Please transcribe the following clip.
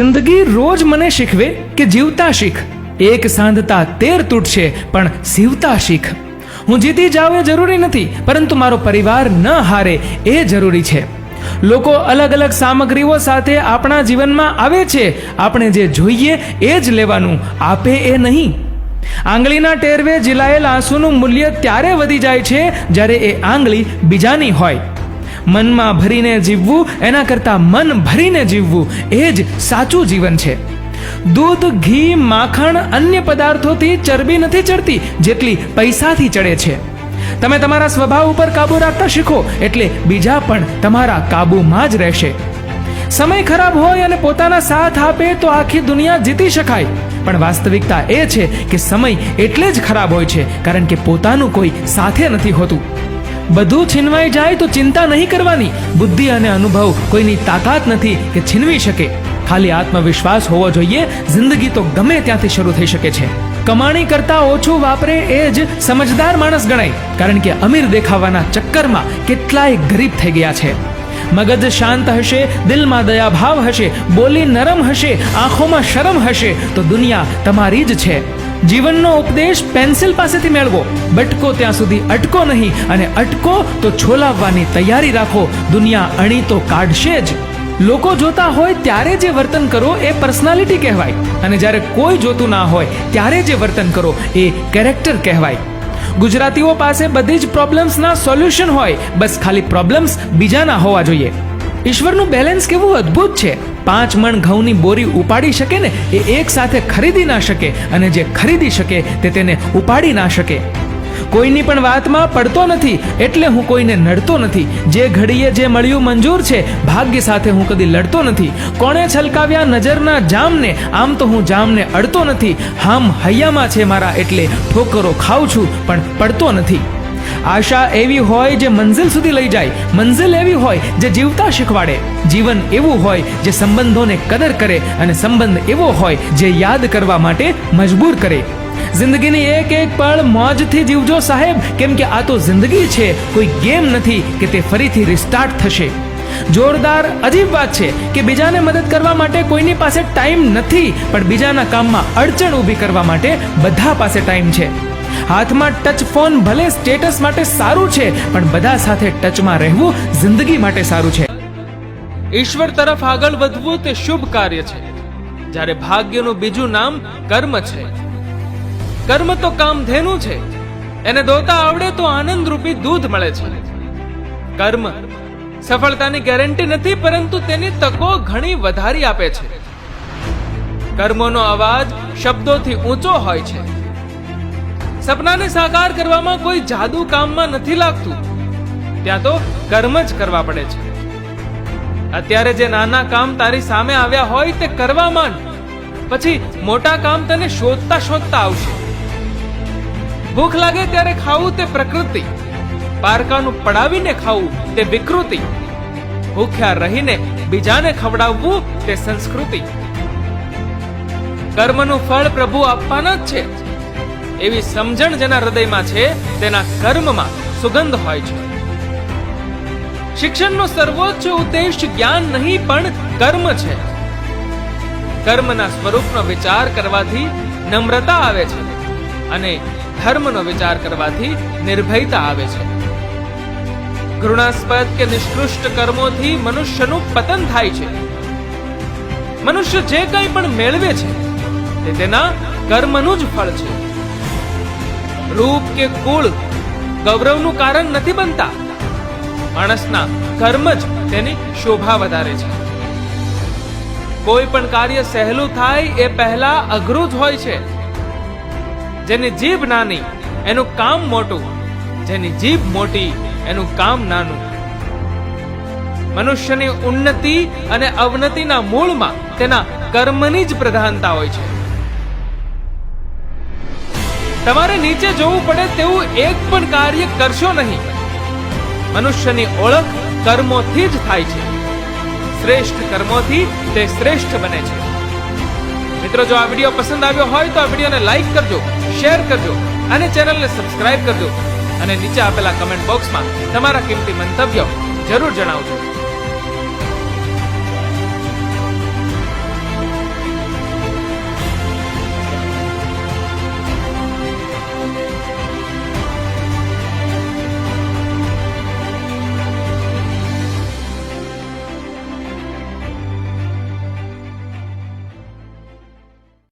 જિંદગી રોજ મને શીખવે કે જીવતા શીખ. એક સાંધતા તેર તૂટશે, પણ જીવતા શીખ. હું જીતી જાઉં એ જરૂરી નથી, પરંતુ મારો પરિવાર ન હારે એ જરૂરી છે. લોકો અલગ અલગ સામગ્રીઓ સાથે આપણા જીવનમાં આવે છે, આપણે જે જોઈએ એ જ લેવાનું, આપે એ નહીં. આંગળીના ટેરવે જીલાયેલ આંસુનું મૂલ્ય ત્યારે વધી જાય છે, જ્યારે એ આંગળી બીજાની હોય. મનમાં ભરીને જીવવું, એના કરતાં મન ભરીને જીવવું, એ જ સાચું જીવન છે. દૂધ, ઘી, માખણ, અન્ય પદાર્થોથી ચરબી નથી ચડતી, જેટલી પૈસાથી ચડે છે. તમે તમારા સ્વભાવ ઉપર કાબુ રાખતા શીખો, એટલે બીજા પણ તમારા કાબુમાં જ રહેશે. સમય ખરાબ હોય અને પોતાના સાથ આપે, તો આખી દુનિયા જીતી શકાય. પણ વાસ્તવિકતા એ છે કે સમય એટલે જ ખરાબ હોય છે, કારણ કે પોતાનું કોઈ સાથે નથી હોતું. બધું છીનવાઈ જાય તો ચિંતા નહીં કરવાની. બુદ્ધિ અને અનુભવ કોઈની તાકાત નથી કે છીનવી શકે. ખાલી આત્મવિશ્વાસ હોવો જોઈએ. જિંદગી તો ગમે ત્યાંથી શરૂ થઈ શકે છે. કમાણી કરતા ઓછું વાપરે એ જ સમજદાર માણસ ગણાય. કારણ કે અમીર દેખાવાના ચક્કરમાં કેટલાય ગરીબ થઈ ગયા છે. મગજ શાંત હશે, દિલમાં દયાભાવ હશે, બોલી નરમ હશે, આંખોમાં શરમ હશે, તો દુનિયા તમારી જ છે. જીવનનો ઉપદેશ પેન્સિલ પાસેથી મેળવો. બટકો ત્યાં સુધી અટકો નહીં અને અટકો તો છોલાવવાની તૈયારી રાખો. દુનિયા અણી તો કાઢશે જ. લોકો જોતા હોય ત્યારે જે વર્તન કરો એ પર્સનાલિટી કહેવાય. અને જ્યારે કોઈ જોતું ના હોય, ત્યારે જે વર્તન કરો એ કેરેક્ટર કહેવાય. ગુજરાતીઓ પાસે બધી જ પ્રોબ્લેમ્સના સોલ્યુશન હોય. બસ ખાલી પ્રોબ્લેમ્સ બીજાના હોવા જોઈએ. ઈશ્વરનું બેલેન્સ કેવું અદ્ભુત છે. પાંચ મણ ઘઉંની બોરી ઉપાડી શકે ને, એ એક સાથે ખરીદી ના શકે. અને જે ખરીદી શકે, તે તેને ઉપાડી ના શકે. કોઈની પણ વાતમાં પડતો નથી, એટલે હું કોઈને નડતો નથી. જે ઘડીએ જે મળ્યું મંજૂર છે, ભાગ્ય સાથે હું કદી લડતો નથી. કોણે છલકાવ્યા નજરના જામને, આમ તો હું જામને અડતો નથી. હામ હૈયામાં છે મારા એટલે ઠોકરો ખાઉં છું, પણ પડતો નથી. આશા એવી હોય જે મંઝિલ સુધી લઈ જાય. મંઝિલ એવી હોય જે જીવતા શીખવાડે. જીવન એવું હોય જે સંબંધોને કદર કરે અને સંબંધ એવો હોય જે યાદ કરવા માટે મજબૂર કરે. જિંદગીની એક એક પળ મોજથી જીવજો સાહેબ. કેમ કે આ તો જિંદગી છે, કોઈ ગેમ નથી કે તે ફરીથી રિસ્ટાર્ટ થશે. જોરદાર અજીબ વાત છે કે બીજાને મદદ કરવા માટે કોઈની પાસે ટાઈમ નથી, પણ બીજાના કામમાં અડચણ ઊભી કરવા માટે બધા પાસે ટાઈમ છે. હાથમાં ટચ ફોન ભલે સ્ટેટસ માટે સારું છે, પણ બધા સાથે ટચમાં રહેવું જિંદગી માટે સારું છે. ઈશ્વર તરફ આગળ વધવું તે શુભ કાર્ય છે. જ્યારે ભાગ્યનું બીજું નામ કર્મ છે કર્મ તો કામધેનું છે. એને દોતા આવડે તો આનંદ રૂપી દૂધ મળે છે. કર્મ સફળતાની ગેરંટી નથી, પરંતુ તેની તકો ઘણી વધારી આપે છે. કર્મોનો અવાજ શબ્દોથી ઊંચો હોય છે. સપનાને સાકાર કરવામાં કોઈ જાદુ કામમાં નથી લાગતું. ત્યાં તો કર્મ જ કરવા પડે છે. અત્યારે જે નાના કામ તારી સામે આવ્યા હોય તે કરવા માંડ. પછી મોટા કામ તને શોધતા શોધતા આવશે. ભૂખ લાગે ત્યારે ખાવું તે પ્રકૃતિ. પારકાનું પડાવીને ખાવું તે વિકૃતિ. ભૂખ્યા રહીને બીજાને ખવડાવવું તે સંસ્કૃતિ. કર્મનું ફળ પ્રભુ આપવાના જ છે. એવી સમજણ જેના હૃદયમાં છે, તેના કર્મમાં સુગંધ હોય છે. શિક્ષણનો સર્વોચ્ચ ઉદ્દેશ જ્ઞાન નહીં, પણ કર્મ છે. કર્મના સ્વરૂપનો વિચાર કરવાથી નમ્રતા આવે છે. અને ધર્મનો વિચાર કરવાથી નિર્ભયતા આવે છે. ઘૃણાસ્પદ કે નિષ્કૃષ્ટ કર્મોથી મનુષ્યનું પતન થાય છે. મનુષ્ય જે કંઈ પણ મેળવે છે, તે તેના કર્મનું જ ફળ છે. રૂપ કે કુળ ગૌરવનું કારણ નથી બનતા. માણસના કર્મ જ તેની શોભા વધારે છે. કોઈ પણ કાર્ય સહેલું થાય એ પહેલા અઘરું જ હોય છે. જેની જીભ નાની, એનું કામ મોટું. જેની જીભ મોટી, એનું કામ નાનું. મનુષ્યની ઉન્નતિ અને અવનતિના મૂળમાં તેના કર્મની જ પ્રધાનતા હોય છે. તમારે નીચે જોવું પડે તેવું એક પણ કાર્ય કરશો નહીં. મનુષ્યની ઓળખ કર્મોથી જ થાય છે. શ્રેષ્ઠ કર્મોથી તે શ્રેષ્ઠ બને છે. મિત્રો, જો આ વીડિયો પસંદ આવ્યો હોય તો આ વિડીયોને લાઈક કરજો. શેર કરજો અને ચેનલને સબસ્ક્રાઇબ કરજો અને નીચે આપેલા કમેન્ટ બોક્સમાં તમારા કિંમતી મંતવ્યો જરૂર જણાવજો.